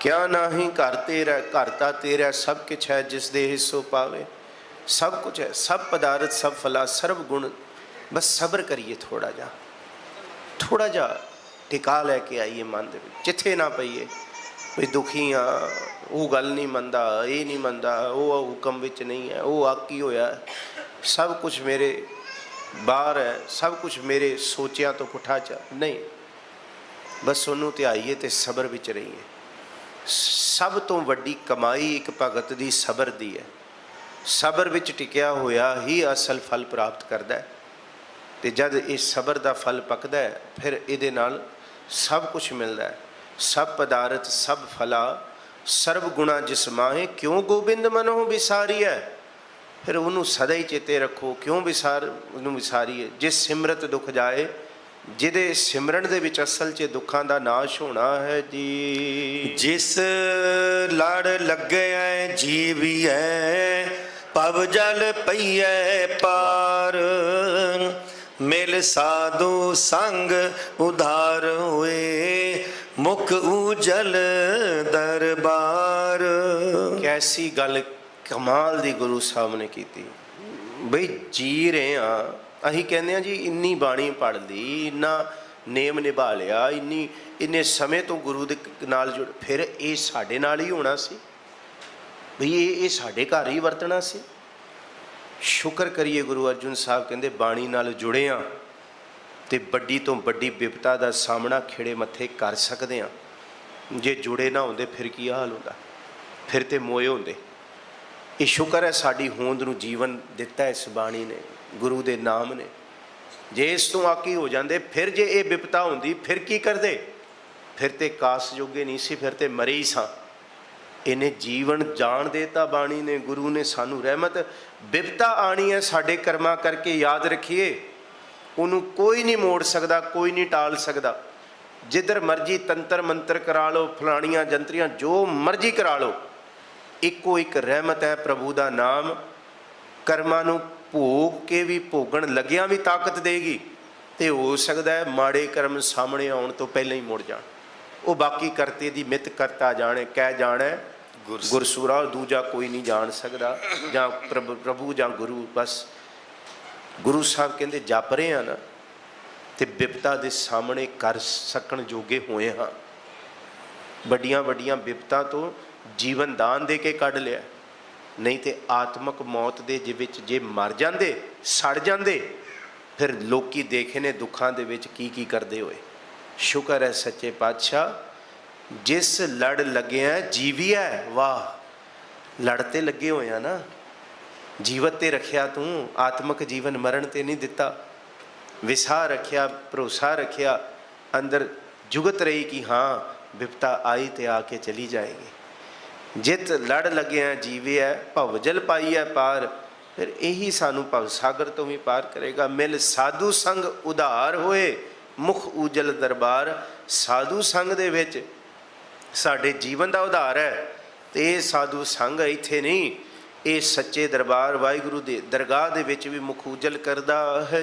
ਕਿਆ ਨਾਹੀ ਘਰ ਤੇਰਾ, ਘਰ ਤਾਂ ਤੇਰਾ, ਸਭ ਕੁਛ ਹੈ ਜਿਸ ਦੇ ਹਿੱਸੋ ਪਾਵੇ। ਸਭ ਕੁਝ ਹੈ, ਸਭ ਪਦਾਰਥ, ਸਭ ਫਲਾ ਸਰਬ ਗੁਣ। ਬਸ ਸਬਰ ਕਰੀਏ ਥੋੜਾ ਜਿਹਾ। ਥੋੜਾ ਜਿਹਾ ਟਿਕਾ ਲੈ ਕੇ ਆਈਏ ਮਨ ਦੇ ਵਿੱਚ। ਜਿੱਥੇ ਨਾ ਪਈਏ। ਵੀ ਦੁਖੀ ਆ, ਉਹ ਗੱਲ ਨਹੀਂ ਮੰਨਦਾ, ਇਹ ਨਹੀਂ ਮੰਨਦਾ, ਉਹ ਹੁਕਮ ਵਿੱਚ ਨਹੀਂ ਹੈ, ਉਹ ਆਕੀ ਹੋਇਆ? ਸਭ ਕੁਝ ਮੇਰੇ ਬਾਹਰ ਹੈ, ਸਭ ਕੁਝ ਮੇਰੇ ਸੋਚਿਆਂ ਤੋਂ ਪੁੱਠਾ ਚ ਨਹੀਂ। ਬਸ ਉਹਨੂੰ ਧਿਆਈਏ ਤੇ ਸਬਰ ਵਿੱਚ ਰਹੀਏ। ਸਭ ਤੋਂ ਵੱਡੀ ਕਮਾਈ ਇੱਕ ਭਗਤ ਦੀ ਸਬਰ ਦੀ ਹੈ। ਸਬਰ ਵਿੱਚ ਟਿਕਿਆ ਹੋਇਆ ਹੀ ਅਸਲ ਫਲ ਪ੍ਰਾਪਤ ਕਰਦਾ ਹੈ। ਤੇ ਜਦ ਇਹ ਸਬਰ ਦਾ ਫਲ ਪੱਕਦਾ ਹੈ, ਫਿਰ ਇਹਦੇ ਨਾਲ ਸਭ ਕੁਝ ਮਿਲਦਾ ਹੈ। ਸਭ ਪਦਾਰਥ, ਸਭ ਫਲਾ ਸਰਬ ਗੁਣਾ ਜਿਸ ਮਾਹੇ, ਕਿਉਂ ਗੋਬਿੰਦ ਮਨੋ ਹੈ ਫਿਰ ਉਹਨੂੰ ਸਦਾ ਹੀ ਚੇਤੇ ਰੱਖੋ, ਕਿਉਂ ਵਿਸਾਰ, ਉਹਨੂੰ ਵਿਸਾਰੀ ਹੈ ਜਿਸ ਸਿਮਰਤ ਦੁਖ ਜਾਏ ਜਿਹਦੇ ਸਿਮਰਨ ਦੇ ਵਿੱਚ ਅਸਲ 'ਚ ਦੁੱਖਾਂ ਦਾ ਨਾਸ਼ ਹੋਣਾ ਹੈ ਜੀ। ਜਿਸ ਲੜ ਲੱਗਿਆ ਜੀਵੀਐ ਪਵ ਜਲ ਪਈਐ ਪਾਰ। ਮਿਲ ਸਾਧੂ ਸੰਗ ਉਧਾਰ ਹੋਏ ਮੁਖ ਉਜਲ ਦਰਬਾਰ। ਕੈਸੀ ਗੱਲ ਕਮਾਲ ਦੀ ਗੁਰੂ ਸਾਹਿਬ ਨੇ ਕੀਤੀ। ਬਈ ਜੀ ਰਹੇ ਆ ਅਸੀਂ ਕਹਿੰਦੇ ਆ ਜੀ, ਇੰਨੀ ਬਾਣੀ ਪੜ ਲਈ, ਇੰਨਾ ਨੇਮ ਨਿਭਾ ਲਿਆ, ਇੰਨੀ, ਇੰਨੇ ਸਮੇਂ ਤੋਂ ਗੁਰੂ ਦੇ ਨਾਲ ਜੁੜ, ਫਿਰ ਇਹ ਸਾਡੇ ਨਾਲ ਹੀ ਹੋਣਾ ਸੀ। ਬਈ ਇਹ ਇਹ ਸਾਡੇ ਘਰ ਹੀ ਵਰਤਣਾ ਸੀ। ਸ਼ੁਕਰ ਕਰੀਏ ਗੁਰੂ ਅਰਜੁਨ ਸਾਹਿਬ ਕਹਿੰਦੇ, ਬਾਣੀ ਨਾਲ ਜੁੜੇ ਆ ਤੇ ਵੱਡੀ ਤੋਂ ਵੱਡੀ ਵਿਪਤਾ ਦਾ ਸਾਹਮਣਾ ਖਿੜੇ ਮੱਥੇ ਕਰ ਸਕਦੇ ਆ ਜੇ ਜੁੜੇ ਨਾ ਹੁੰਦੇ, ਫਿਰ ਕੀ ਹਾਲ ਹੁੰਦਾ? ਫਿਰ ਤੇ ਮੋਏ ਹੁੰਦੇ। ਇਹ ਸ਼ੁਕਰ ਹੈ ਸਾਡੀ ਹੋਂਦ ਨੂੰ ਜੀਵਨ ਦਿੱਤਾ ਇਸ ਬਾਣੀ ਨੇ, ਗੁਰੂ ਦੇ ਨਾਮ ਨੇ। ਜੇ ਇਸ ਤੋਂ ਆਕੀ ਹੋ ਜਾਂਦੇ, ਫਿਰ ਜੇ ਇਹ ਵਿਪਤਾ ਹੁੰਦੀ, ਫਿਰ ਕੀ ਕਰਦੇ? ਫਿਰ ਤੇ ਕਾਸ ਜੋਗੇ ਨਹੀਂ ਸੀ, ਫਿਰ ਤੇ ਮਰੇ ਹੀ ਸਾਂ। ਇਹਨੇ ਜੀਵਨ ਜਾਣ ਦੇਤਾ ਬਾਣੀ ਨੇ, ਗੁਰੂ ਨੇ ਸਾਨੂੰ ਰਹਿਮਤ। ਵਿਪਤਾ ਆਣੀ ਹੈ ਸਾਡੇ ਕਰਮਾਂ ਕਰਕੇ, ਯਾਦ ਰੱਖੀਏ। ਉਹਨੂੰ ਕੋਈ ਨਹੀਂ ਮੋੜ ਸਕਦਾ, ਕੋਈ ਨਹੀਂ ਟਾਲ ਸਕਦਾ। ਜਿੱਧਰ ਮਰਜ਼ੀ ਤੰਤਰ ਮੰਤਰ ਕਰਾ ਲਓ, ਫਲਾਣੀਆਂ ਜੰਤਰੀਆਂ, ਜੋ ਮਰਜ਼ੀ ਕਰਾ ਲਓ। ਇੱਕੋ ਇੱਕ ਰਹਿਮਤ ਹੈ ਪ੍ਰਭੂ ਦਾ ਨਾਮ। ਕਰਮਾਂ ਨੂੰ ਭੋਗ ਕੇ ਵੀ ਭੋਗਣ ਲੱਗਿਆਂ ਵੀ ਤਾਕਤ ਦੇਗੀ ਤੇ ਹੋ ਸਕਦਾ ਹੈ ਮਾੜੇ ਕਰਮ ਸਾਹਮਣੇ ਆਉਣ ਤੋਂ ਪਹਿਲਾਂ ਹੀ ਮੁੜ ਜਾਣ। ਉਹ ਬਾਕੀ ਕਰਤੇ ਦੀ ਮਿੱਤ ਕਰਤਾ ਜਾਣੇ ਕਹਿ ਜਾਣਾ ਗੁਰ- ਗੁਰਸੂਰਾ ਦੂਜਾ ਕੋਈ ਨਹੀਂ ਜਾਣ ਸਕਦਾ ਜਾਂ ਪ੍ਰਭ- ਪ੍ਰਭੂ ਜਾਂ ਗੁਰੂ ਬਸ। ਗੁਰੂ ਸਾਹਿਬ ਕਹਿੰਦੇ ਜਪ ਰਹੇ ਆ ਨਾ ਤੇ ਵਿਪਤਾ ਦੇ ਸਾਹਮਣੇ ਕਰ ਸਕਣ ਜੋਗੇ ਹੋਏ ਹਾਂ। ਵੱਡੀਆਂ ਵੱਡੀਆਂ ਵਿਪਤਾ ਤੋਂ ਜੀਵਨ ਦਾਨ ਦੇ ਕੇ ਕੱਢ ਲਿਆ। ਨਹੀਂ ਤੇ ਆਤਮਕ ਮੌਤ ਦੇ ਜੇ ਵਿੱਚ ਜੇ ਮਰ ਜਾਂਦੇ, ਸੜ ਜਾਂਦੇ, ਫਿਰ ਲੋਕੀ ਦੇਖੇ ਨੇ ਦੁੱਖਾਂ ਦੇ ਵਿੱਚ ਕੀ ਕੀ ਕਰਦੇ ਹੋਏ। ਸ਼ੁਕਰ ਹੈ ਸੱਚੇ ਪਾਤਸ਼ਾਹ, ਜਿਸ ਲੜ ਲੱਗਿਆ ਜੀਵਿਆ ਵਾਹ, ਲੜ ਤੇ ਲੱਗੇ ਹੋਏ ਆ ਨਾ। ਜੀਵਤ ਤੇ ਰੱਖਿਆ ਤੂੰ, ਆਤਮਕ ਜੀਵਨ ਮਰਨ ਤੇ ਨਹੀਂ ਦਿੱਤਾ। ਵਿਸਾ ਰੱਖਿਆ, ਭਰੋਸਾ ਰੱਖਿਆ, ਅੰਦਰ ਜੁਗਤ ਰਹੀ ਕਿ ਹਾਂ ਵਿਪਤਾ ਆਈ ਤੇ ਆ ਕੇ ਚਲੀ ਜਾਏਗੀ। ਜਿਤ ਲੜ ਲੱਗਿਆ ਜੀਵਿਆ ਭਵਜਲ ਪਾਈਐ ਪਾਰ। ਫਿਰ ਇਹੀ ਸਾਨੂੰ ਭਵ ਸਾਗਰ ਤੋਂ ਵੀ ਪਾਰ ਕਰੇਗਾ। ਮਿਲ ਸਾਧੂ ਸੰਗ ਉਧਾਰ ਹੋਏ, ਮੁਖ ਉਜਲ ਦਰਬਾਰ। ਸਾਧੂ ਸੰਗ ਦੇ ਵਿੱਚ ਸਾਡੇ ਜੀਵਨ ਦਾ ਉਧਾਰ ਹੈ ਤੇ ਇਹ ਸਾਧੂ ਸੰਗ ਇੱਥੇ ਨਹੀਂ, ਇਹ ਸੱਚੇ ਦਰਬਾਰ ਵਾਹਿਗੁਰੂ ਦੇ ਦਰਗਾਹ ਦੇ ਵਿੱਚ ਵੀ ਮੁਖ ਉਜਲ ਕਰਦਾ ਹੈ।